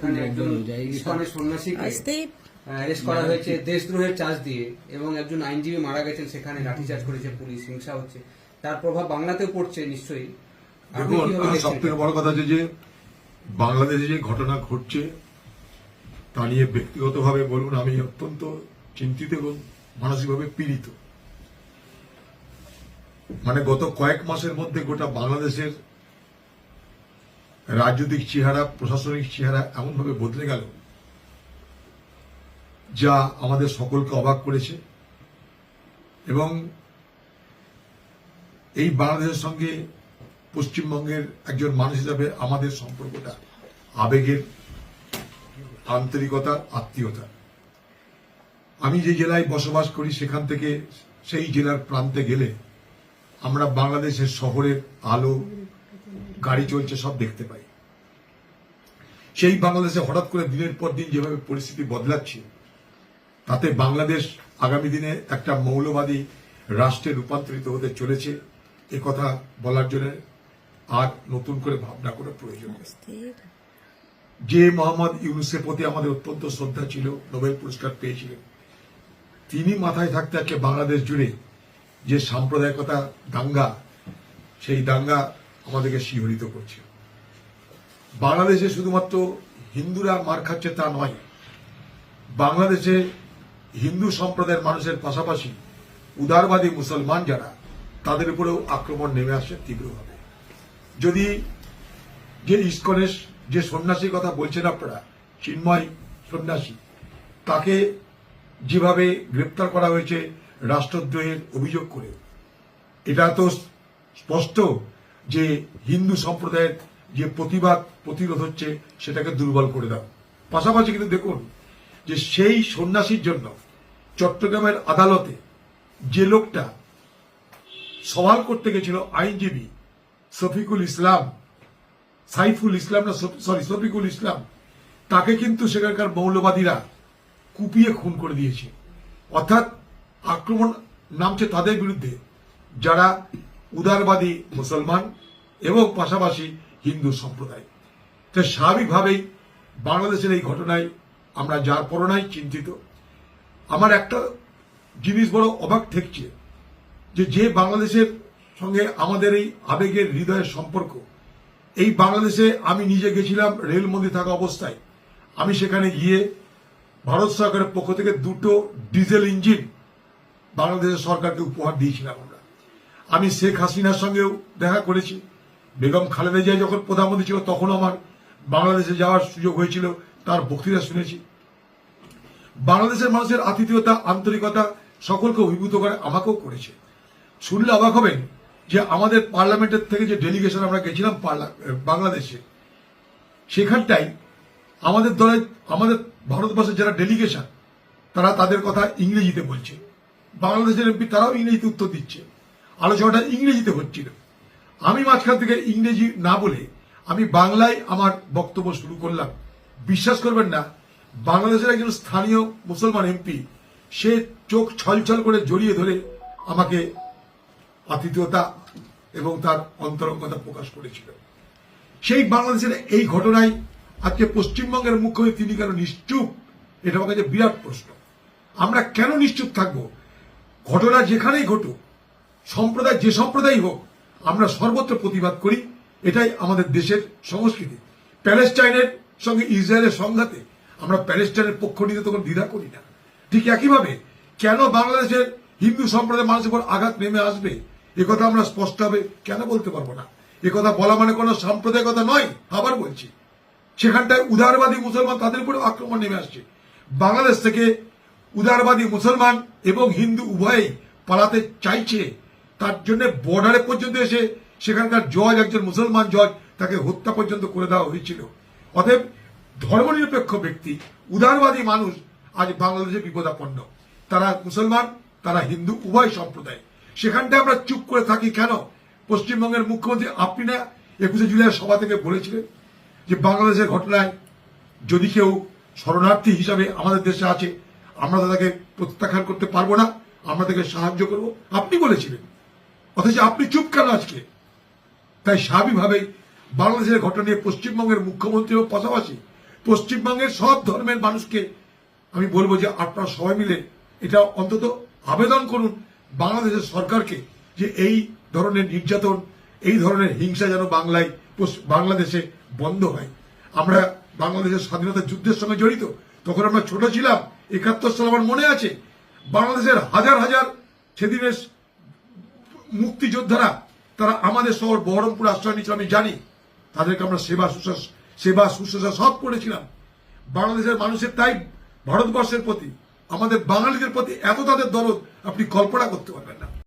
সেখানে একজন ইস্কনের সন্ন্যাসীকে অ্যারেস্ট করা হয়েছে দেশদ্রোহের চার্জ দিয়ে এবং একজন আইনজীবী মারা গেছেন সেখানে লাঠিচার্জ করেছে পুলিশ হিংসা হচ্ছে। তার প্রভাব বাংলাতেও পড়ছে নিশ্চয়ই। দেখুন সব থেকে বড় কথা হচ্ছে যে বাংলাদেশে যে ঘটনা ঘটছে তা নিয়ে ব্যক্তিগতভাবে বলুন আমি অত্যন্ত চিন্তিত এবং মানসিকভাবে পীড়িত। মানে গত কয়েক মাসের মধ্যে গোটা বাংলাদেশের রাজনৈতিক চেহারা, প্রশাসনিক চেহারা এমনভাবে বদলে গেল যা আমাদের সকলকে অবাক করেছে এবং এই বাংলাদেশের সঙ্গে পশ্চিমবঙ্গের একজন মানুষ হিসাবে আমাদের সম্পর্কটা আবেগের আন্তরিকতা, আত্মীয়তা। আমি যে জেলায় বসবাস করি সেখান থেকে সেই জেলার প্রান্তে গেলে আমরা বাংলাদেশের শহরের আলো গাড়ি চলছে সব দেখতে পাই। সেই বাংলাদেশে হঠাৎ করে দিনের পর দিন যেভাবে পরিস্থিতি বদলাচ্ছে তাতে বাংলাদেশ আগামী দিনে একটা মৌলবাদী রাষ্ট্রে রূপান্তরিত হতে চলেছে এ কথা বলার জন্য আর নতুন করে ভাবনা করার প্রয়োজন যে মোহাম্মদ ইউনুসের প্রতি আমাদের অত্যন্ত শ্রদ্ধা ছিল নোবেল পুরস্কার পেয়েছিলেন তিনি মাথায় থাকতে আজকে বাংলাদেশ জুড়ে যে সাম্প্রদায়িকতা দাঙ্গা সেই দাঙ্গা আমাদেরকে শিহরিত করছে। বাংলাদেশে শুধুমাত্র হিন্দুরা মার খাচ্ছে তা নয়, বাংলাদেশে হিন্দু সম্প্রদায়ের মানুষের পাশাপাশি উদারবাদী মুসলমান যারা, তাদের উপরেও আক্রমণ নেমে আসে তীব্রভাবে। যদি যে ইস্কনের যে সন্ন্যাসীর কথা বলছেন আপনারা, চিন্ময় সন্ন্যাসী, তাকে যেভাবে গ্রেপ্তার করা হয়েছে রাষ্ট্রদ্রোহের অভিযোগ করে, এটা তো স্পষ্ট যে হিন্দু সম্প্রদায়ের যে প্রতিবাদ, প্রতিরোধ হচ্ছে, সেটাকে দুর্বল করে দাও। পাশাপাশি কিন্তু দেখুন, যে সেই সন্ন্যাসীর জন্য চট্টগ্রামের আদালতে যে লোকটা সওয়াল করতে গেছিল আইনজীবী শফিকুল ইসলাম, সাইফুল ইসলাম না সরি শফিকুল ইসলাম, তাকে কিন্তু সেখানকার মৌলবাদীরা কুপিয়ে খুন করে দিয়েছে। অর্থাৎ আক্রমণ নামছে তাদের বিরুদ্ধে যারা উদারবাদী মুসলমান এবং পাশাপাশি হিন্দু সম্প্রদায়। তো স্বাভাবিকভাবেই বাংলাদেশের এই ঘটনায় আমরা যার পরনাই চিন্তিত। আমার একটা জিনিস বড় অবাক ঠেকছে যে যে বাংলাদেশের সঙ্গে আমাদের এই আবেগের হৃদয়ের সম্পর্ক, এই বাংলাদেশে আমি নিজে গেছিলাম রেলমন্দির থাকা অবস্থায়। আমি সেখানে গিয়ে ভারত সরকারের পক্ষ থেকে দুটো ডিজেল ইঞ্জিন বাংলাদেশের সরকারকে উপহার দিয়েছিলাম আমরা। আমি শেখ হাসিনার সঙ্গেও দেখা করেছি। বেগম খালেদা জিয়া যখন প্রধানমন্ত্রী ছিল তখন আমার বাংলাদেশে যাওয়ার সুযোগ হয়েছিল, তার বক্তৃতা শুনেছি। বাংলাদেশের মানুষের আতিথেয়তা, আন্তরিকতা সকলকে অভিভূত করে, আমাকেও করেছে। শুনলে অবাক হবেন যে আমাদের পার্লামেন্টের থেকে যে ডেলিগেশন আমরা গেছিলাম বাংলাদেশে, সেখানটাই আমাদের দলের আমাদের ভারতবর্ষের যারা ডেলিগেশন তারা তাদের কথা ইংরেজিতে বলছে। বাংলাদেশের এমপি তারাও ইংরেজিতে উত্তর দিচ্ছে। আলোচনাটা ইংরেজিতে হচ্ছিল। আমি মাঝখান থেকে ইংরেজি না বলে আমি বাংলায় আমার বক্তব্য শুরু করলাম। বিশ্বাস করবেন না, বাংলাদেশের একজন স্থানীয় মুসলমান এমপি, সে চোখ ছলছল করে জড়িয়ে ধরে আমাকে আতিথ্যতা এবং তার অন্তরঙ্গতা প্রকাশ করেছিল। সেই বাংলাদেশের এই ঘটনায় আজকে পশ্চিমবঙ্গের মুখ্যমন্ত্রী, তিনি কেন নিশ্চুপ? এটা আমার কাছে বিরাট প্রশ্ন। আমরা কেন নিশ্চুপ থাকব? ঘটনা যেখানেই ঘটুক, সম্প্রদায় যে সম্প্রদায় হোক আমরা সর্বত্র প্রতিবাদ করি, এটাই আমাদের দেশের সংস্কৃতি। প্যালেস্টাইনের সঙ্গে ইসরায়েলের সংঘাতে আমরা প্যালেস্টাইনের পক্ষ নিতে তখন দ্বিধা করি না। ঠিক একইভাবে কেন বাংলাদেশের হিন্দু সম্প্রদায়ের মানুষের উপর আঘাত নেমে আসবে একথা আমরা স্পষ্টভাবে কেন বলতে পারব না। একথা বলা মানে কোনো সাম্প্রদায়িকতা নয়, আবার বলছি। সেখানটায় উদারবাদী মুসলমান তাদের উপরে আক্রমণ নেমে আসছে। বাংলাদেশ থেকে উদারবাদী মুসলমান এবং হিন্দু উভয়ই পালাতে চাইছে তার জন্য বর্ডারে পর্যন্ত এসে সেখানকার জজ একজন মুসলমান জজ তাকে হত্যা পর্যন্ত করে দেওয়া হয়েছিল। অতএব ধর্মনিরপেক্ষ ব্যক্তি, উদারবাদী মানুষ আজ বাংলাদেশে বিপদাপন্ন। তারা মুসলমান, তারা হিন্দু, উভয় সম্প্রদায়। সেখানটায় আমরা চুপ করে থাকি কেন? পশ্চিমবঙ্গের মুখ্যমন্ত্রী আপনি না? একুশে জুলাই সভা থেকে বলেছিলেন যে বাংলাদেশের ঘটনায় যদি কেউ শরণার্থী হিসাবে আমাদের দেশে আছে, আমরা তাদেরকে প্রত্যাখ্যান করতে পারব না, আমরা তাকে সাহায্য করব। আপনি বলেছিলেন। অথচ আপনি চুপ কেন আজকে? তাই স্বাভাবিকভাবেই বাংলাদেশের ঘটনা নিয়ে পশ্চিমবঙ্গের মুখ্যমন্ত্রীর পাশাপাশি পশ্চিমবঙ্গের সব ধর্মের মানুষকে আমি বলব যে আপনারা সবাই মিলে এটা অন্তত আবেদন করুন বাংলাদেশের সরকারকে যে এই ধরনের নির্যাতন, এই ধরনের হিংসা যেন বাংলায় বাংলাদেশে বন্ধ হয়। আমরা বাংলাদেশের স্বাধীনতা যুদ্ধের সঙ্গে জড়িত, তখন আমরা ছোট ছিলাম, একাত্তর সাল আমার মনে আছে, বাংলাদেশের হাজার হাজার সেদিনের মুক্তিযোদ্ধারা, তারা আমাদের শহর বহরমপুর আশ্রয় নিয়েছিল, আমি জানি। তাদেরকে আমরা সেবা শুশ্রূষা সেবা শুশ্রূষা সব করেছিলাম। বাংলাদেশের মানুষের তাই ভারতবর্ষের প্রতি, আমাদের বাঙালিদের প্রতি এত তাদের দরদ, আপনি কল্পনা করতে পারবেন না।